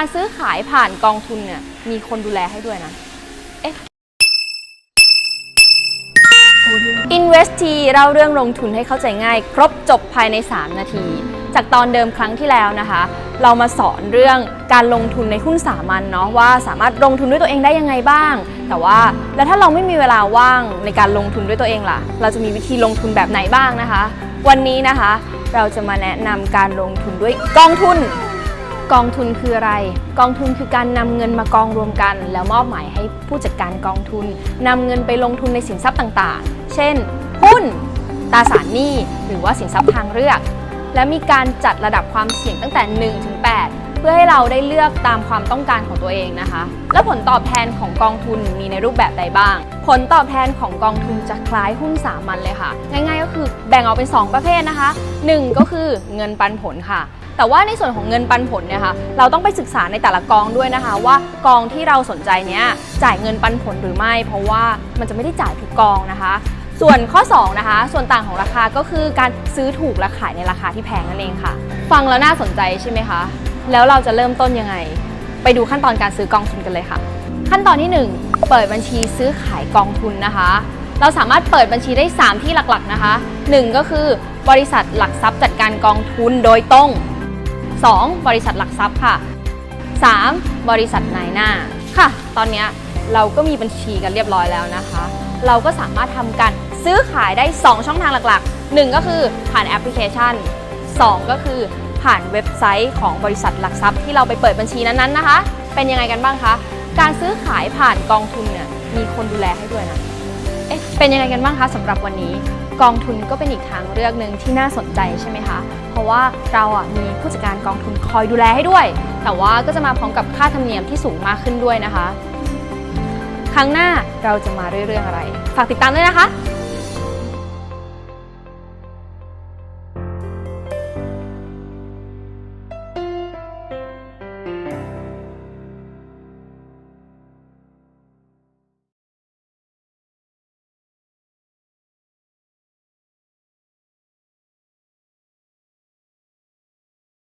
การซื้อขายผ่านกองทุนเนี่ยมีคนดูแลให้ด้วยนะเอ๊ะ Invest T เล่าเรื่องลงทุนให้เข้าใจง่าย ครบจบภายใน 3 นาที จากตอนเดิมครั้งที่แล้วนะคะ เรามาสอนเรื่องการลงทุนในหุ้นสามัญเนาะว่าสามารถลงทุนด้วยตัวเองได้ยังไงบ้าง แต่ว่าแล้วถ้าเราไม่มีเวลาว่างในการลงทุนด้วยตัวเองล่ะ เราจะมีวิธีลงทุนแบบไหนบ้างนะคะ วันนี้นะคะ เราจะมาแนะนำการลงทุนด้วยกองทุน กองทุนคืออะไร กองทุนคือการนำเงินมากองรวมกัน แล้วมอบหมายให้ผู้จัดการกองทุนนำเงินไปลงทุนในสินทรัพย์ต่างๆ เช่น หุ้นตราสารหนี้หรือว่าสินทรัพย์ทางเลือก และมีการจัดระดับความเสี่ยงตั้งแต่ 1 ถึง 8 เพื่อให้เราได้เลือกตามความต้องการของตัวเองนะคะ และผลตอบแทนของกองทุนมีในรูปแบบใดบ้าง ผลตอบแทนของกองทุนจะคล้ายหุ้นสามัญเลยค่ะ ง่ายๆ ก็คือแบ่งออกเป็น 2 ประเภทนะคะ 1 ก็คือเงินปันผลค่ะ แต่ว่าในส่วนของเงินปันผลเนี่ยค่ะเราต้องไปศึกษาในแต่ละกองด้วยนะคะ ว่ากองที่เราสนใจเนี้ยจ่ายเงินปันผลหรือไม่ เพราะว่ามันจะไม่ได้จ่ายทุกกองนะคะส่วนข้อ 2 นะคะ ส่วนต่างของราคาก็คือการซื้อถูกและขายในราคาที่แพงนั่นเองค่ะ ฟังแล้วน่าสนใจใช่ไหมคะ แล้วเราจะเริ่มต้นยังไง ไปดูขั้นตอนการซื้อกองทุนกันเลยค่ะ ขั้นตอนที่ 1 เปิดบัญชีซื้อขายกองทุนนะคะ เราสามารถเปิดบัญชีได้ 3 ที่หลักๆนะคะ 1 ก็คือบริษัทหลักทรัพย์จัดการกองทุนโดยตรง 2. บริษัทหลักทรัพย์ค่ะ 3. บริษัทนายหน้าค่ะ ตอนนี้เราก็มีบัญชีกันเรียบร้อยแล้วนะคะ เราก็สามารถทำการซื้อขายได้ 2 ช่องทางหลักๆ 1 ก็คือผ่านแอปพลิเคชัน 2 ก็คือ ผ่านเว็บไซต์ของบริษัทหลักทรัพย์ที่เราไปเปิดบัญชีนั้นๆนะคะ เป็นยังไงกันบ้างคะ การซื้อขายผ่านกองทุนเนี่ยมีคนดูแลให้ด้วยนะ เอ๊ะ เป็นยังไงกันบ้างคะสำหรับวันนี้ กองทุนก็เป็นอีกทางเลือกหนึ่งที่น่าสนใจใช่ไหมคะ เพราะว่าเราอะมีผู้จัดการกองทุนคอยดูแลให้ด้วย แต่ว่าก็จะมาพร้อมกับค่าธรรมเนียมที่สูงมากขึ้นด้วยนะคะ ครั้งหน้าเราจะมาเรื่องอะไร ฝากติดตามด้วยนะคะ